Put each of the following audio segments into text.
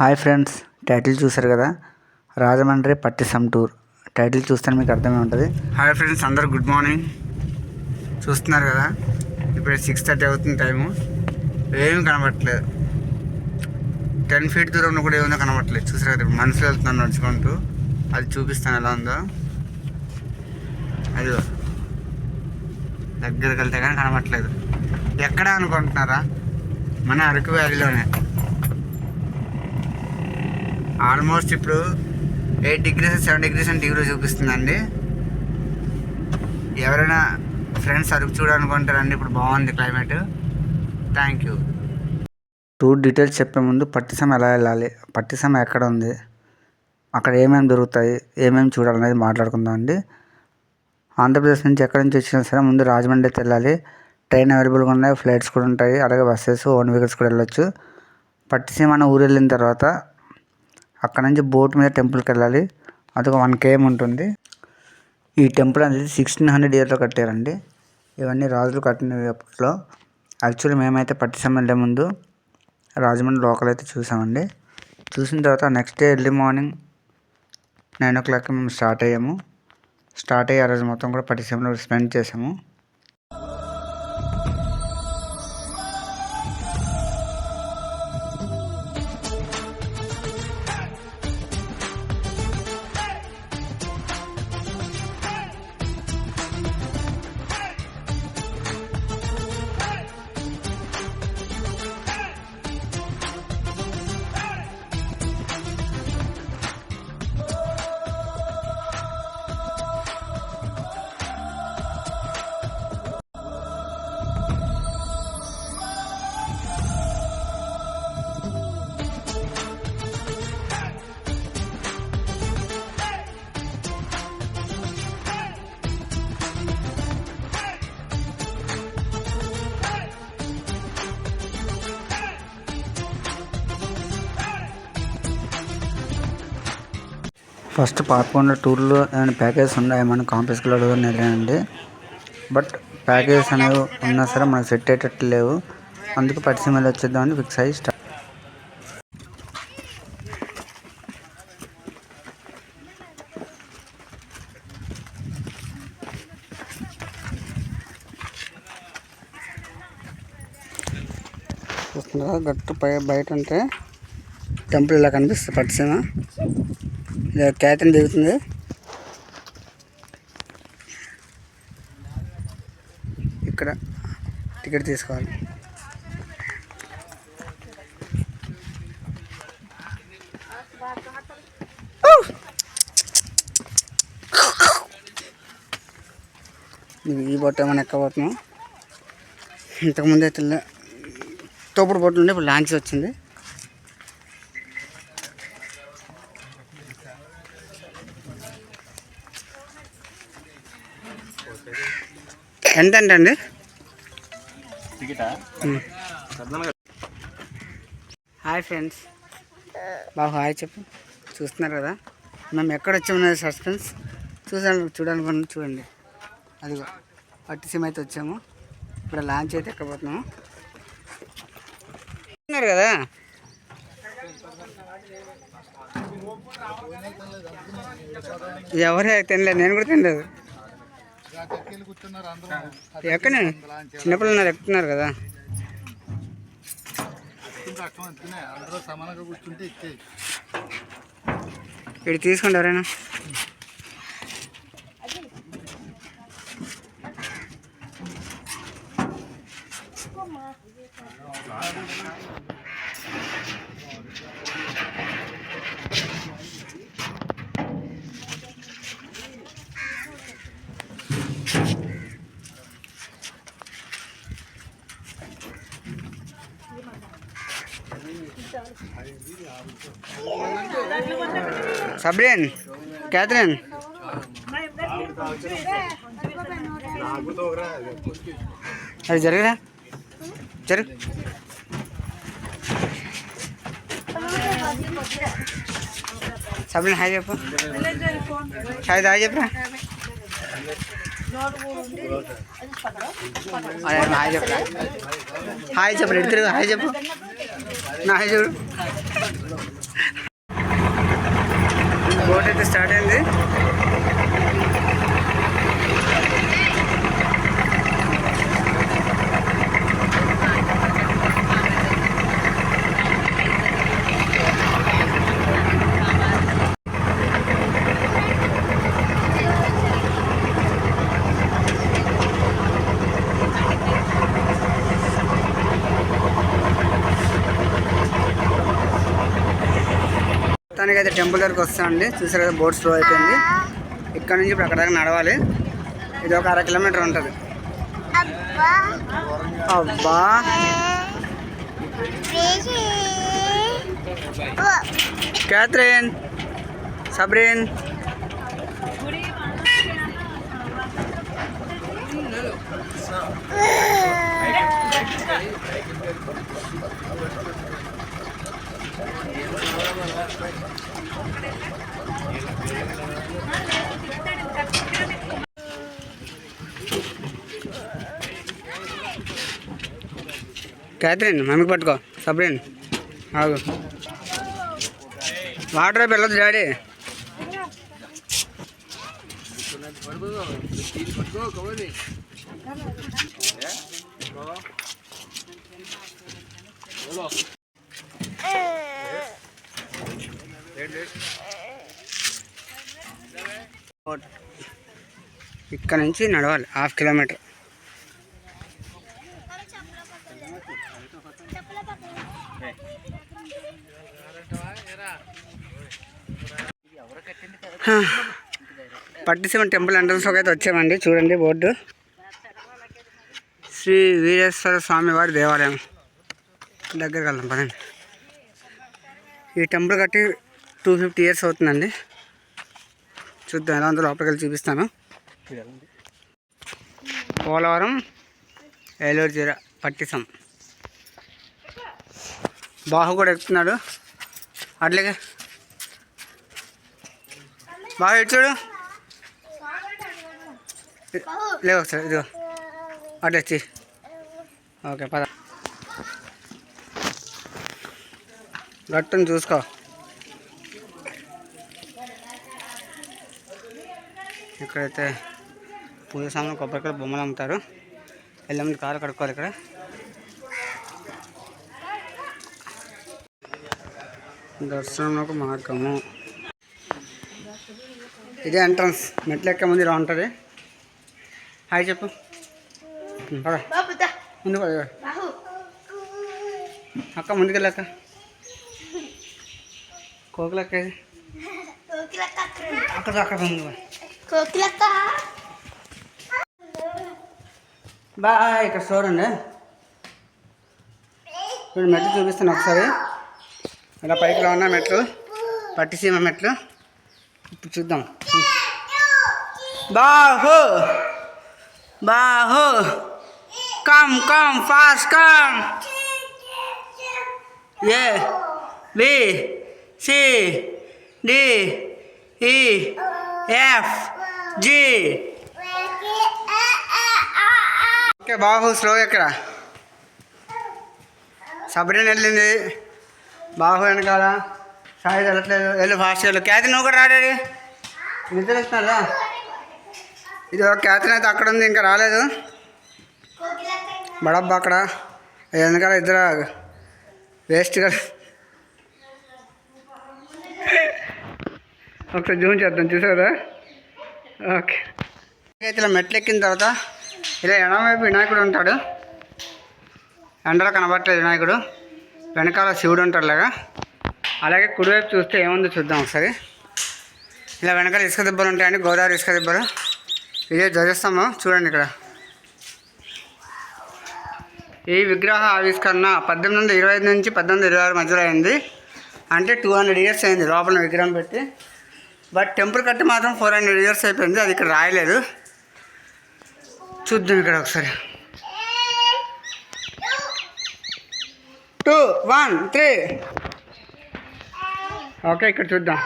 Hi friends title చూసారు కదా? Rajahmundry Pattisam tour title చూస్తే మీకు అర్థమే ఉంటుంది. హాయ్ ఫ్రెండ్స్ అందరు గుడ్ మార్నింగ్. చూస్తున్నారు కదా? ఇప్పుడు సిక్స్ థర్టీ అవుతుంది టైము. ఏమీ కనబట్టలేదు టెన్ ఫీట్ దూరంలో కూడా ఏముందో కనబట్టలేదు చూసారు కదా ఇప్పుడు మనుషులు వెళ్తున్నాను నడుచుకుంటూ. అది చూపిస్తాను ఎలా ఉందో. అది దగ్గరికి వెళ్తే కానీ కనబట్టలేదు ఎక్కడ అనుకుంటున్నారా? మన అరకు వ్యాలీలోనే. ఆల్మోస్ట్ ఇప్పుడు ఎయిట్ డిగ్రీస్ సెవెన్ డిగ్రీస్ అని డిగ్రీ చూపిస్తుందండి. ఎవరైనా ఫ్రెండ్స్ అరకు చూడాలనుకుంటారండి ఇప్పుడు బాగుంది climate. Thank you tour details చెప్పే ముందు పట్టిసమ ఎలా వెళ్ళాలి? పట్టిసమ ఎక్కడ ఉంది? అక్కడ ఏమేమి దొరుకుతాయి? ఏమేమి చూడాలనేది మాట్లాడుకుందాం అండి. ఆంధ్రప్రదేశ్ నుంచి ఎక్కడి నుంచి వచ్చినా సరే ముందు రాజమండ్రి వెళ్ళాలి. ట్రైన్ అవైలబుల్గా ఉన్నాయి ఫ్లైట్స్ కూడా ఉంటాయి. అలాగే బస్సెస్ ఓన్ వెహికల్స్ కూడా వెళ్ళొచ్చు. పట్టిసీమ అనే ఊరు వెళ్ళిన తర్వాత అక్కడ నుంచి బోట్ మీద టెంపుల్కి వెళ్ళాలి. అది ఒక వన్ కేఎం ఉంటుంది. ఈ టెంపుల్ అనేది సిక్స్టీన్ హండ్రెడ్ ఇయర్లో కట్టారండి. ఇవన్నీ రాజులు కట్టినవి అప్పట్లో యాక్చువల్లీ మేమైతే పట్టిసం వెళ్ళే ముందు రాజమండ్రి లోకల్ అయితే చూసామండి. చూసిన తర్వాత next day early morning nine ఓ క్లాక్కి మేము స్టార్ట్ అయ్యాము. స్టార్ట్ అయ్యి ఆ రోజు మొత్తం కూడా పట్టిసీమలో స్పెండ్ చేసాము. ఫస్ట్ పాపకొండ టూర్లో ఏమైనా ప్యాకేజెస్ ఉన్నాయా? మన కాంప్లెక్స్లో అండి బట్ ప్యాకేజెస్ అనేవి ఉన్నా సరే మనకు సెట్ అయ్యేటట్టు లేవు. అందుకు పట్టిసీమలు వచ్చేద్దామని ఫిక్స్ అయ్యి స్టార్ట్ చూస్తున్నారా? గట్టు పై బయట ఉంటే టెంపుల్ ఇలా కనిపిస్తుంది పట్టిసీమ. ఇలా దిగుతుంది ఇక్కడ టికెట్ తీసుకోవాలి. ఈ బొట్ట ఏమైనా ఎక్కబోతున్నాం? ఇంతకుముందు అయితే తోపుడు బొట్టు ఉండే ఇప్పుడు లాంచ్ వచ్చింది. ఎంత అండి హాయ్ ఫ్రెండ్స్. బాబు హాయ్ చెప్పు. చూస్తున్నారు కదా? మేము ఎక్కడ వచ్చామనేది సస్పెన్స్. చూసాను చూడాలనుకున్నాను చూడండి. అదిగో పట్టిసీమ అయితే వచ్చాము. ఇప్పుడు లాంచ్ అయితే ఎక్కబోతున్నాము. ఉన్నారు కదా? ఎవరే తినలేదు? నేను కూడా తినలేదు. ఎక్కడ చిన్నపిల్లలు ఉన్నారు ఎక్కుతున్నారు కదా? అందరూ సమానంగా కూర్చుంటే ఎక్కే ఇక్కడ తీసుకోండి ఎవరైనా? సబ్రిన్ క్యాథరిన్ అది జరగరా? జరుగు. సబ్రిన్ హాయ్ చెప్పు. హాయ్ హాయ్ చెప్పరా? హాయ్ చెప్పరా? హాయ్ చెప్పు ఇద్దరు హాయ్ చెప్పు. నా హాయ్ చూడు. అయితే స్టార్ట్ అయింది. అయితే టెంపుల్ దగ్గరకు వస్తామండి చూసారు కదా బోట్ స్లో అయిపోయింది. ఇక్కడ నుంచి ఇప్పుడు అక్కడ దాకా నడవాలి. ఇది ఒక అర కిలోమీటర్ ఉంటుంది. అబ్బా! క్యాథరిన్! సబ్రీన్! క్యాథరిన్ మమ్మీకి పట్టుకో. సబ్రిన్ ఆగు. వాటర్ వైపు వెళ్ళొద్దు డాడీ. ఇక్కడ నుంచి నడవాలి హాఫ్ కిలోమీటర్. పట్టిసీమ టెంపుల్ ఎంట్రన్స్లోకి అయితే వచ్చామండి చూడండి బోర్డు. శ్రీ వీరేశ్వర స్వామివారి దేవాలయం. దగ్గరికి వెళ్దాం పదండి. ఈ టెంపుల్ కట్టి టూ ఫిఫ్టీ ఇయర్స్ అవుతుందండి. చూద్దాం ఎలా ఉందో లోపలికి వెళ్ళి చూపిస్తాను. పోలవరం ఏలూరు జిల్లా పట్టిసం. బాహు కూడా ఎక్కుతున్నాడు. అట్లాగే బాగా ఇటు చూడు. లేవు ఒకసారి ఇదిగో. అట్లా వచ్చి. ఓకే పద. గట్టును చూసుకో. ఇక్కడైతే పూజ సామాన్ కొబ్బరికాయ బొమ్మలు అమ్ముతారు వెళ్ళి కారు కడుక్కోవాలి ఇక్కడ దర్శనంలోకి మార్గము ఇదే ఎంట్రన్స్ మెట్లు ఎక్క ముందు ఇలా ఉంటుంది హాయ్ చెప్పు. ముందు. అక్క ముందుకెళ్ళక్క కోకిలక్క? అక్కడ అక్కడ ముందు. కోకిలక్క. బాయ్ ఇక్కడ చూడండి ఇప్పుడు మెట్లు చూపిస్తాను ఒకసారి. ఇలా పైకి ఉన్న మెట్లు. పట్టిసీమ మెట్లు. ఇప్పుడు చూద్దాం. బాహు! బాహు! Come come fast come! A B C D E F. G. Okay Babu slow ఎక్కడ? సబ్రీన్ వెళ్ళింది. బాబు వెనకాల. సాయి వెళ్ళట్లేదు. వెళ్ళు ఫాస్ట్ వెళ్ళు. క్యాతి నువ్వు కూడా రాడాడి నిద్ర వస్తున్నారా ఇది ఒక క్యాతిన్ అయితే అక్కడ ఉంది ఇంకా రాలేదు. బడబ్బా అక్కడ. వెనకాల ఇద్దరు వేస్ట్గా ఒకసారి జూమ్ చేద్దాం చూసారా ఓకే. అయితే ఇలా మెట్లు ఎక్కిన తర్వాత ఇలా ఎడమవైపు వినాయకుడు ఉంటాడు. ఎండలో కనబడట్లేదు వినాయకుడు. వెనకాల శివుడు ఉంటాడు లాగా. అలాగే కుడివైపు చూస్తే ఏముందో చూద్దాం ఒకసారి. ఇలా వెనకాల ఇసుక దిబ్బలు ఉంటాయండి గోదావరి ఇసుక దిబ్బలు. ఇదే ధ్వజస్తంభం. చూడండి ఇక్కడ. ఈ విగ్రహ ఆవిష్కరణ పద్దెనిమిది వందల ఇరవై ఐదు నుంచి పద్దెనిమిది ఇరవై ఆరు మధ్యలో అయింది. అంటే టూ హండ్రెడ్ ఇయర్స్ అయింది లోపల విగ్రహం పెట్టి. బట్ టెంపుల్ కట్టి మాత్రం ఫోర్ హండ్రెడ్ ఇయర్స్ అయిపోయింది. అది ఇక్కడ రాయలేదు. చూద్దాం ఇక్కడ ఒకసారి. Two one three. ఓకే ఇక్కడ చూద్దాం.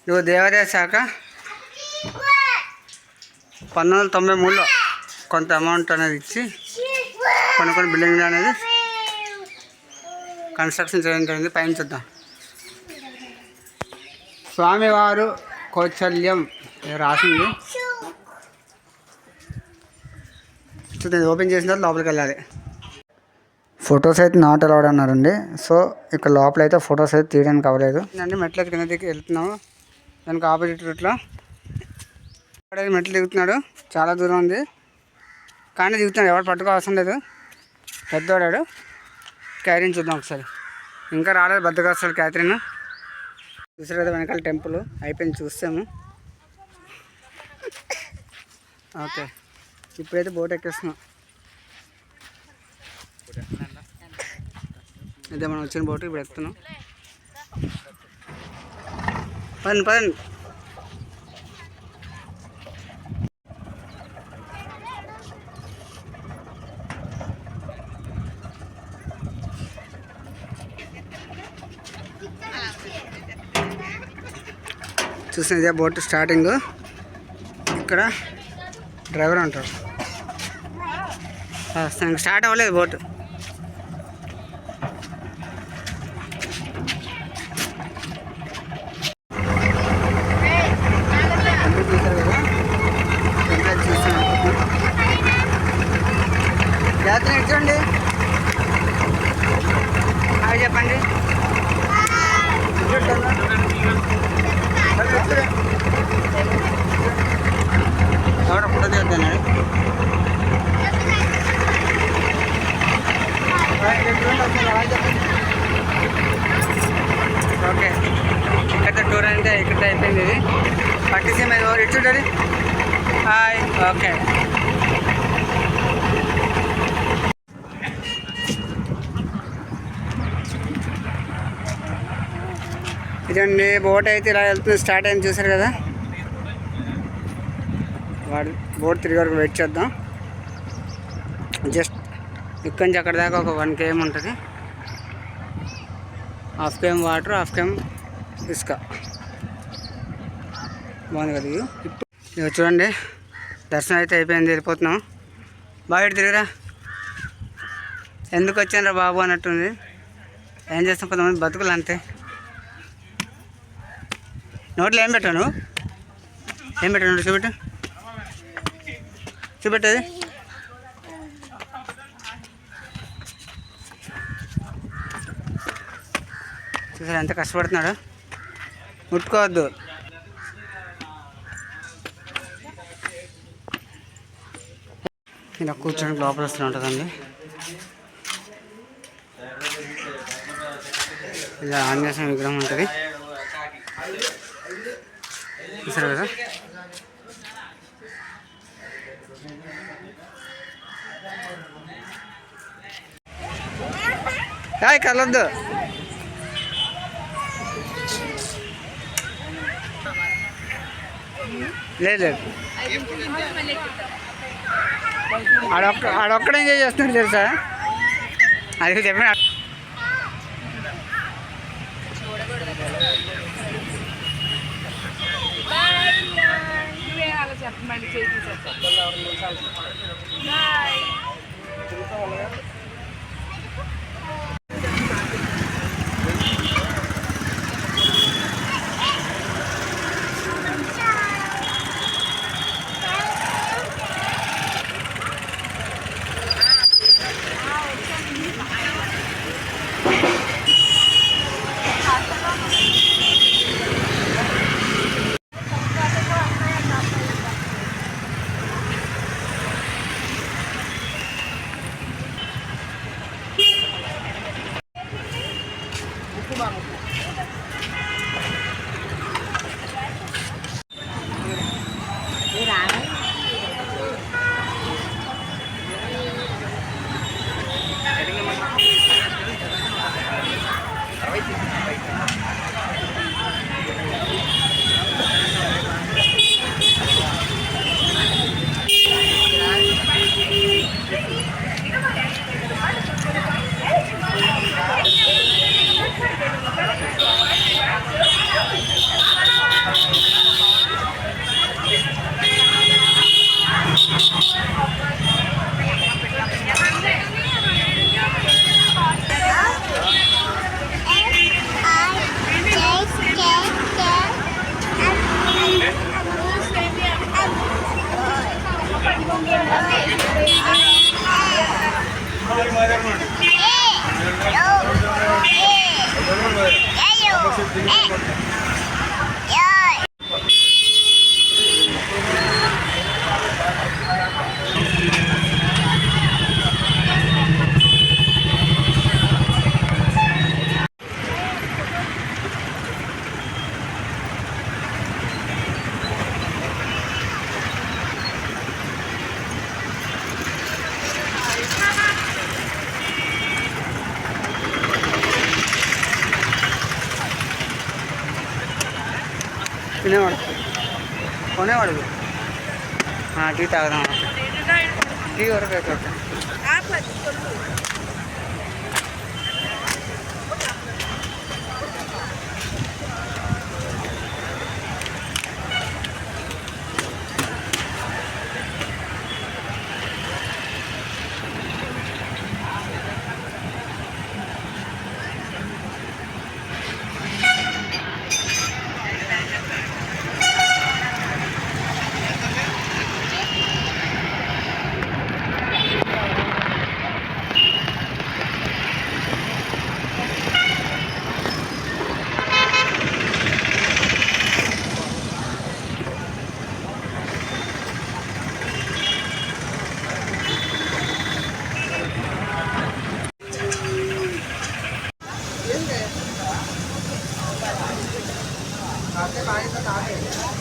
ఇదిగో దేవాదాయ శాఖ. పంతొమ్మిది వందల తొంభై మూడులో కొంత అమౌంట్ అనేది ఇచ్చి కొన్ని కొన్ని బిల్డింగ్లు అనేది కన్స్ట్రక్షన్ చేయడం జరిగింది. పైన చూద్దాం. స్వామివారు కౌశల్యం ఇది రాసింది ఇది ఓపెన్ చేసిన తర్వాత లోపలికి వెళ్ళాలి. ఫొటోస్ అయితే నాట్ అలౌడ్ అన్నారండి. సో ఇక్కడ లోపల అయితే ఫొటోస్ అయితే తీయడానికి అవ్వలేదు. అండి మెట్ల కింద దిగి వెళ్తున్నాము. దానికి ఆపోజిట్ రూట్లో. ఇక్కడ మెట్లు దిగుతున్నాడు. చాలా దూరం ఉంది. కానీ దిగుతున్నాడు. ఎవరు పట్టుకోవాల్సిన లేదు. పెద్దవాడాడు క్యారీని చూద్దాం ఒకసారి. ఇంకా రాలేదు. బద్దకొస్తాడు క్యాథరిన్. చూసారు కదా వెనకాల టెంపుల్ అయిపోయింది చూస్తాము. ఓకే. ఇప్పుడైతే బోట్ ఎక్కేస్తున్నాం. ఇదే మనం వచ్చిన బోట్ ఇప్పుడు ఎక్కుతున్నాం. పదండి పదండి. చూసిన ఇదే బోట్ స్టార్టింగ్. ఇక్కడ డ్రైవర్ అంటారు ఇంకా స్టార్ట్ అవ్వలేదు బోటు జాతర ఇచ్చండి హాయ్ చెప్పండి ఎవడ ఫోటో తీద్దానండి ఓకే ఇక్కడ టూర్ అంటే ఇక్కడ అయిపోయింది ఇది పట్టిసీమ ఎవరు ఇటు చూడండి హాయ్ ఓకే చూడండి బోట్ అయితే ఇలా వెళ్తుంది స్టార్ట్ అయింది చూసారు కదా? వాడు బోట్ తిరిగి వరకు వెయిట్ చేద్దాం. జస్ట్ ఇక్కడి నుంచి అక్కడ దాకా ఒక వన్ కేఎం ఉంటుంది. Half km water half km ఇసుక. బాగుంది కదా ఇది ఇప్పుడు చూడండి దర్శనం అయితే అయిపోయింది వెళ్ళిపోతున్నాం. బాగా తిరిగిరా. ఎందుకు వచ్చానరా బాబు అన్నట్టుంది. ఏం చేస్తాం కొంతమంది బతుకులు అంతే. నోట్లో ఏం పెట్టాను? ఏం పెట్టాను? చూపెట్టు. చూపెట్టది. చూసారు ఎంత కష్టపడుతున్నాడు? ముట్టుకోవద్దు. ఇలా కూర్చోడానికి లోపల వస్తూ ఉంటుందండి. ఇలా ఆంజనేయ విగ్రహం ఉంటుంది. చూసారు కదా? హాయ్ కలొద్దు లేదు లేదు. ఆడొక్క ఆడొక్కడ ఎంజాయ్ చేస్తున్నారు తెలుసా? అది చెప్పిన చెప్పమని చేసి టీ తాగదాం టీ వరకు అయితే ఓకే. నేను పడట్లేదండి ఇటు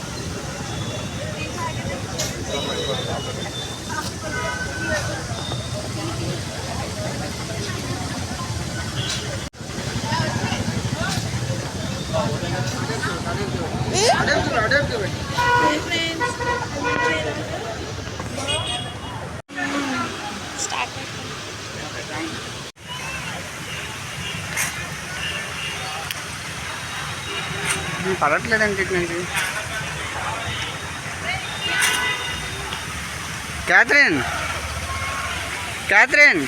నుంచి క్యాథరిన్ క్యాథరిన్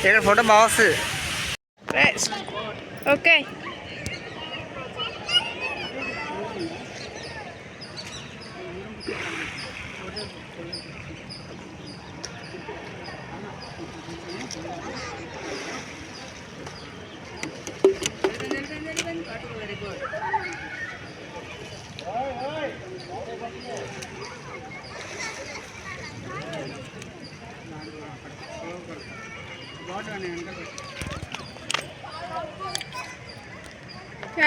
ఇక్కడ ఫోటో బాగా వస్తుంది okay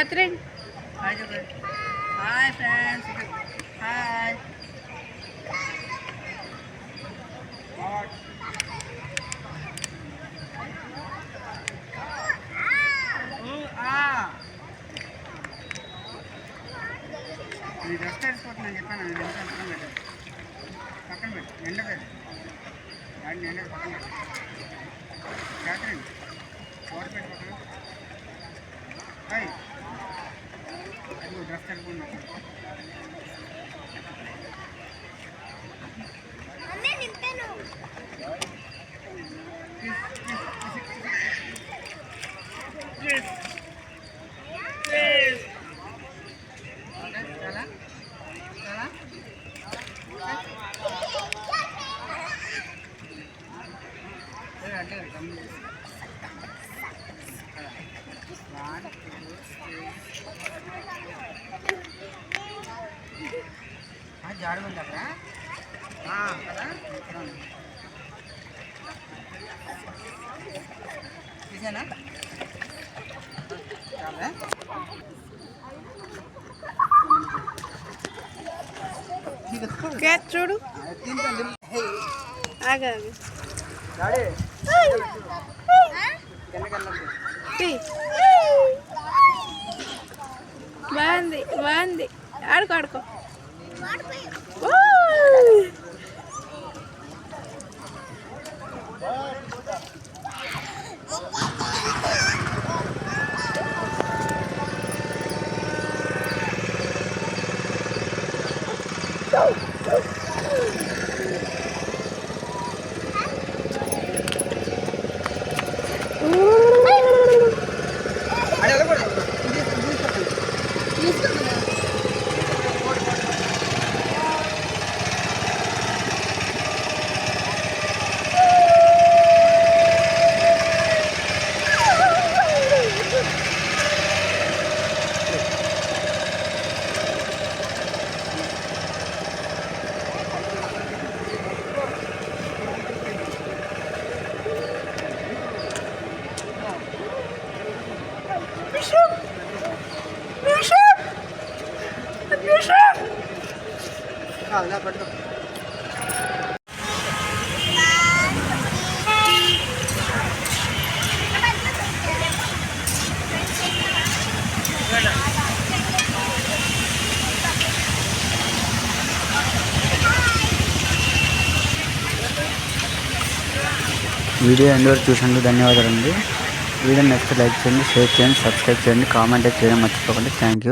Catherine hi friends hi నీ డ్రెస్ తెరిచిపోతుందని చెప్పాను నేను ఎంత పక్కన పెట్టాను పక్కన పెట్టు ఎండ పెట్టు వాడిని ఎండ పక్కన పెట్టు క్యాథరిన్ ఓవర్ పెట్టు పక్కన హాయ్ అది డ్రెస్ తడుకున్నా జాడు ఉంది అక్కడ కదా. తీసేనా చాలా. క్యాత్ చూడు. బాగుంది బాగుంది. ఆడుకో ఆడుకో ఓ! అది వెళ్ళకూడదు. ఇది- ఇది తీసుకోండి. వీడియో ఎండ్ వరకు చూసినందుకు ధన్యవాదాలండి. వీడియో నెక్స్ట్ లైక్ చేయండి షేర్ చేయండి సబ్స్క్రైబ్ చేయండి కామెంట్ చేయడం మర్చిపోకండి. Thank you.